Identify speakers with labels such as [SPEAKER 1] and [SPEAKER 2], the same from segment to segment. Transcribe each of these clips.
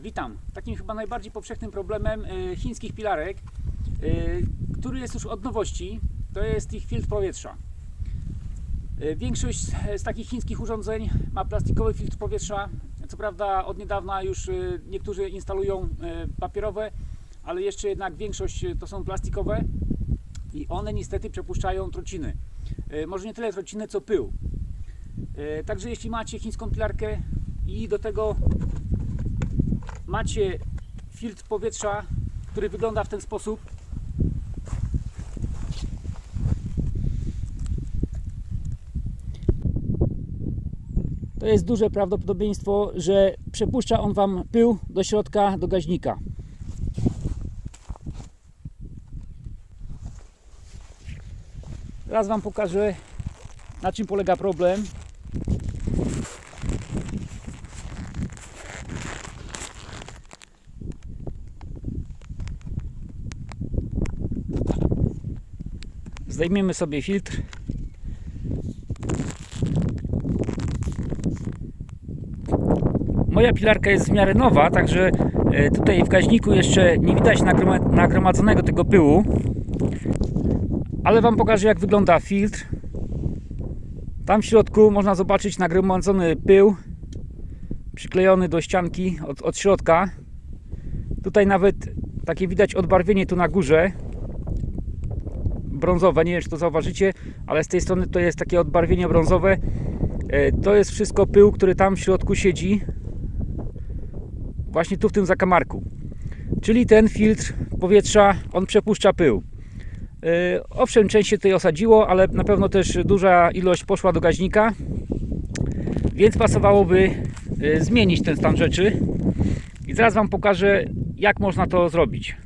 [SPEAKER 1] Witam. Takim chyba najbardziej powszechnym problemem e, chińskich pilarek, e, który jest już od nowości, to jest ich filtr powietrza. E, Większość z- takich chińskich urządzeń ma plastikowy filtr powietrza. Co prawda od niedawna już niektórzy instalują papierowe, ale jeszcze jednak większość to są plastikowe i one niestety przepuszczają trociny. Może nie tyle trociny, co pył. Także jeśli macie chińską pilarkę i do tego macie filtr powietrza, który wygląda w ten sposób. To jest duże prawdopodobieństwo, że przepuszcza on Wam pył do środka, do gaźnika. Teraz Wam pokażę, na czym polega problem. Zdejmiemy sobie filtr. Moja pilarka jest w miarę nowa, także e, tutaj w gaźniku jeszcze nie widać nagroma- nagromadzonego tego pyłu. Ale Wam pokażę jak wygląda filtr. Tam w środku można zobaczyć nagromadzony pył przyklejony do ścianki od, od środka. Tutaj nawet takie widać odbarwienie tu na górze brązowe, nie wiem czy to zauważycie, ale z tej strony to jest takie odbarwienie brązowe. E, To jest wszystko pył, który tam w środku siedzi. Właśnie tu w tym zakamarku. Czyli ten filtr powietrza, on przepuszcza pył. E, Owszem, część się tutaj osadziło, ale na pewno też duża ilość poszła do gaźnika. Więc pasowałoby e, zmienić ten stan rzeczy. I zaraz Wam pokażę, jak można to zrobić.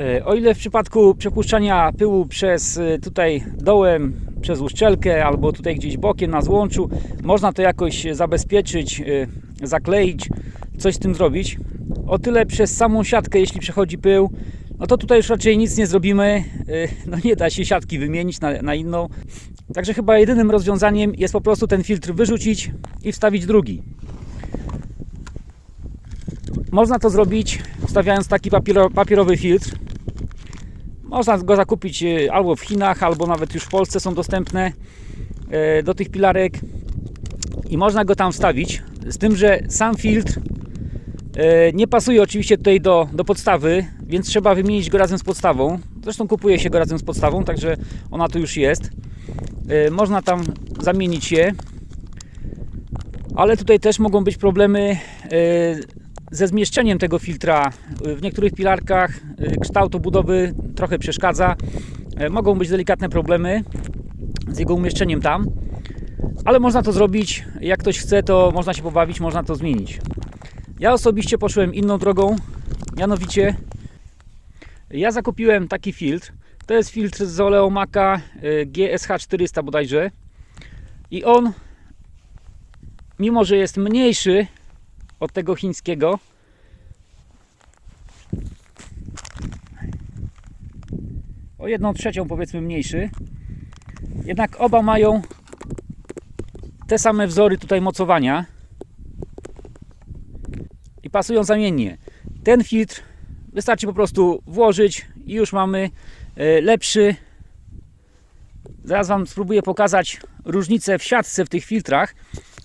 [SPEAKER 1] E, O ile w przypadku przepuszczania pyłu przez e, tutaj dołem, przez uszczelkę albo tutaj gdzieś bokiem na złączu, można to jakoś zabezpieczyć, e, zakleić, coś z tym zrobić. O tyle przez samą siatkę, jeśli przechodzi pył, no to tutaj już raczej nic nie zrobimy. No nie da się siatki wymienić na, na inną. Także chyba jedynym rozwiązaniem jest po prostu ten filtr wyrzucić i wstawić drugi. Można to zrobić wstawiając taki papiero, papierowy filtr. Można go zakupić e, albo w Chinach, albo nawet już w Polsce są dostępne e, do tych pilarek i można go tam wstawić. Z tym, że sam filtr e, nie pasuje oczywiście tutaj do, do podstawy, więc trzeba wymienić go razem z podstawą. Zresztą kupuje się go razem z podstawą, także ona tu już jest. Można tam zamienić je, ale tutaj też mogą być problemy ze zmieszczeniem tego filtra. W niektórych pilarkach y, kształt obudowy trochę przeszkadza. E, Mogą być delikatne problemy z jego umieszczeniem tam, ale można to zrobić. Jak ktoś chce, to można się pobawić, można to zmienić. Ja osobiście poszłem inną drogą, mianowicie ja zakupiłem taki filtr. To jest filtr z Oleomaka y, GSH 400 bodajże i on mimo, że jest mniejszy od tego chińskiego. O jedną trzecią powiedzmy mniejszy. Jednak oba mają te same wzory tutaj mocowania i pasują zamiennie. Ten filtr wystarczy po prostu włożyć i już mamy e, lepszy. Zaraz Wam spróbuję pokazać różnicę w siatce w tych filtrach.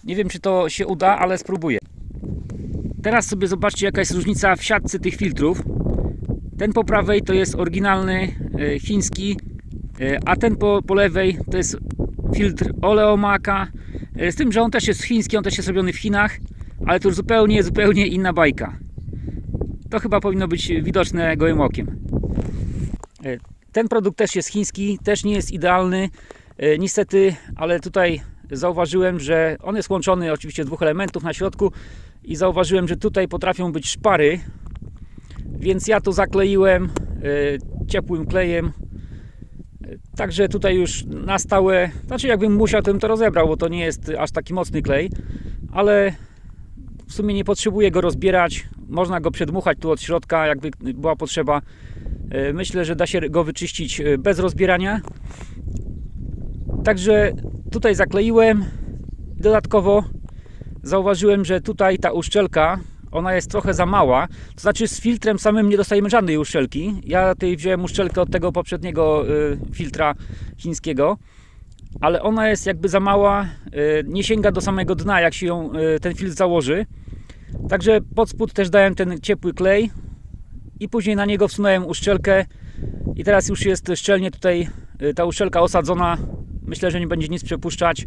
[SPEAKER 1] Nie wiem, czy to się uda, ale spróbuję. Teraz sobie zobaczcie, jaka jest różnica w siatce tych filtrów. Ten po prawej to jest oryginalny e, chiński, e, a ten po, po lewej to jest filtr Oleomaka. E, z tym, że on też jest chiński, on też jest robiony w Chinach, ale to już zupełnie, zupełnie inna bajka. To chyba powinno być widoczne gołym okiem. Ten produkt też jest chiński, też nie jest idealny, niestety, ale tutaj zauważyłem, że on jest łączony oczywiście z dwóch elementów na środku i zauważyłem, że tutaj potrafią być szpary, więc ja to zakleiłem e, ciepłym klejem. E, Także tutaj już na stałe, znaczy jakbym musiał, to bym to rozebrał, bo to nie jest aż taki mocny klej, ale w sumie nie potrzebuję go rozbierać. Można go przedmuchać tu od środka, jakby była potrzeba. E, Myślę, że da się go wyczyścić bez rozbierania. Także tutaj zakleiłem. Dodatkowo zauważyłem, że tutaj ta uszczelka, ona jest trochę za mała. To znaczy z filtrem samym nie dostajemy żadnej uszczelki. Ja tutaj wziąłem uszczelkę od tego poprzedniego y, filtra chińskiego, ale ona jest jakby za mała, y, nie sięga do samego dna, jak się ją y, ten filtr założy. Także pod spód też dałem ten ciepły klej i później na niego wsunąłem uszczelkę i teraz już jest szczelnie tutaj ta uszczelka osadzona. Myślę, że nie będzie nic przepuszczać.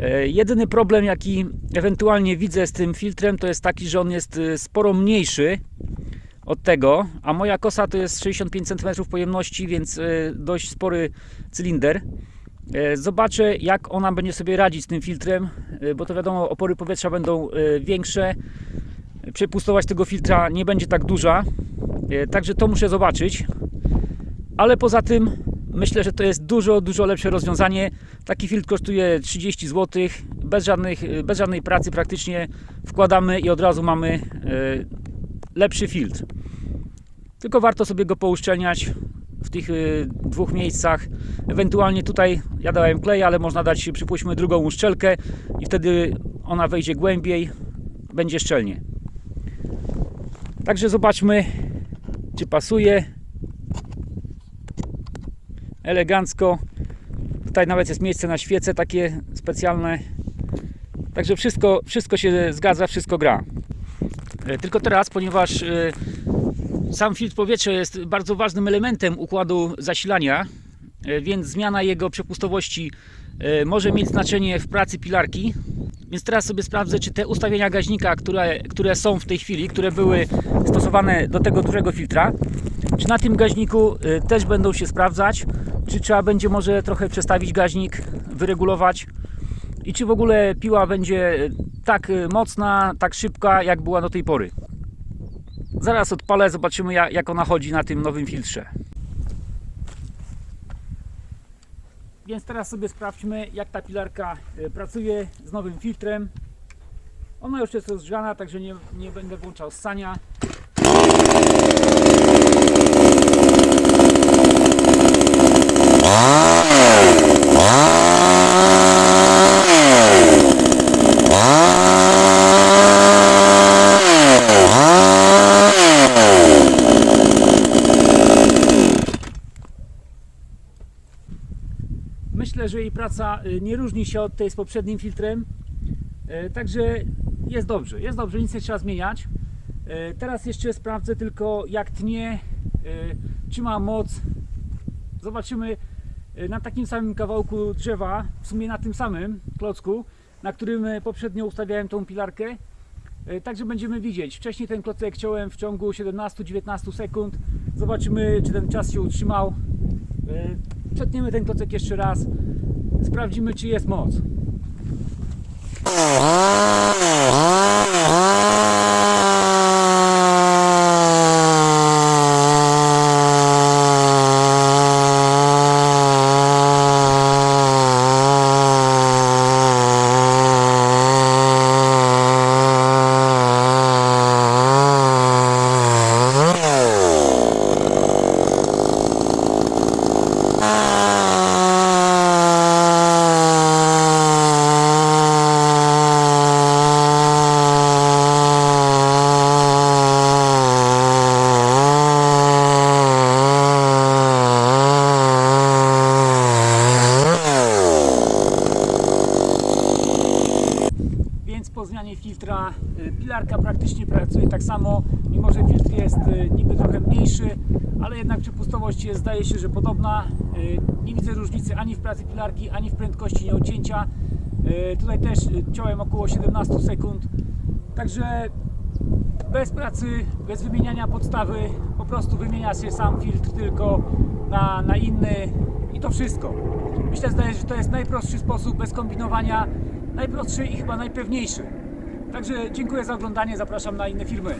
[SPEAKER 1] E, Jedyny problem, jaki ewentualnie widzę z tym filtrem, to jest taki, że on jest y, sporo mniejszy od tego, a moja kosa to jest 65 cm pojemności, więc y, dość spory cylinder. E, Zobaczę, jak ona będzie sobie radzić z tym filtrem, bo to wiadomo, opory powietrza będą większe. Przepustowość tego filtra nie będzie tak duża, E, także to muszę zobaczyć. Ale poza tym myślę, że to jest dużo, dużo lepsze rozwiązanie. Taki filtr kosztuje 30 zł, bez, żadnych, bez żadnej pracy praktycznie wkładamy i od razu mamy e, lepszy filtr. Tylko warto sobie go pouszczelniać w tych e, dwóch miejscach. Ewentualnie tutaj ja dałem klej, ale można dać przypuśćmy drugą uszczelkę i wtedy ona wejdzie głębiej, będzie szczelnie. Także zobaczmy, czy pasuje. Elegancko. Tutaj nawet jest miejsce na świece takie specjalne. Także wszystko, wszystko się zgadza, wszystko gra. E, Tylko teraz, ponieważ e, sam filtr powietrza jest bardzo ważnym elementem układu zasilania, e, więc zmiana jego przepustowości może mieć znaczenie w pracy pilarki. Więc teraz sobie sprawdzę, czy te ustawienia gaźnika, które, które są w tej chwili, które były stosowane do tego dużego filtra, czy na tym gaźniku też będą się sprawdzać, czy trzeba będzie może trochę przestawić gaźnik, wyregulować i czy w ogóle piła będzie y, tak y, mocna, tak szybka, jak była do tej pory. Zaraz odpalę, zobaczymy jak, ona chodzi na tym nowym filtrze. Więc teraz sobie sprawdźmy, jak ta pilarka y, pracuje z nowym filtrem. Ona już jest rozgrzana, także nie, nie będę włączał ssania. Myślę, że jej praca y, nie różni się od tej z poprzednim filtrem. E, Także jest dobrze, jest dobrze, nic nie trzeba zmieniać. E, Teraz jeszcze sprawdzę tylko jak tnie, e, czy ma moc. Zobaczymy na takim samym kawałku drzewa, w sumie na tym samym klocku, na którym e, poprzednio ustawiałem tą pilarkę. E, Także będziemy widzieć. Wcześniej ten klocek ciąłem w ciągu 17-19 sekund. Zobaczymy, czy ten czas się utrzymał. Przetniemy ten klocek jeszcze raz. Sprawdzimy, czy jest moc. Więc po zmianie filtra y, pilarka praktycznie pracuje tak samo, mimo że filtr jest y, niby trochę mniejszy, ale jednak przepustowość jest, zdaje się, że podobna. Y, Nie widzę różnicy ani w pracy pilarki, ani w prędkości nieodcięcia. Y, Tutaj też ciąłem około 17 sekund. Także bez pracy, bez wymieniania podstawy, po prostu wymienia się sam filtr tylko na, na inny i to wszystko. Myślę, że to jest najprostszy sposób bez kombinowania, najprostszy i chyba najpewniejszy. Także dziękuję za oglądanie, zapraszam na inne filmy.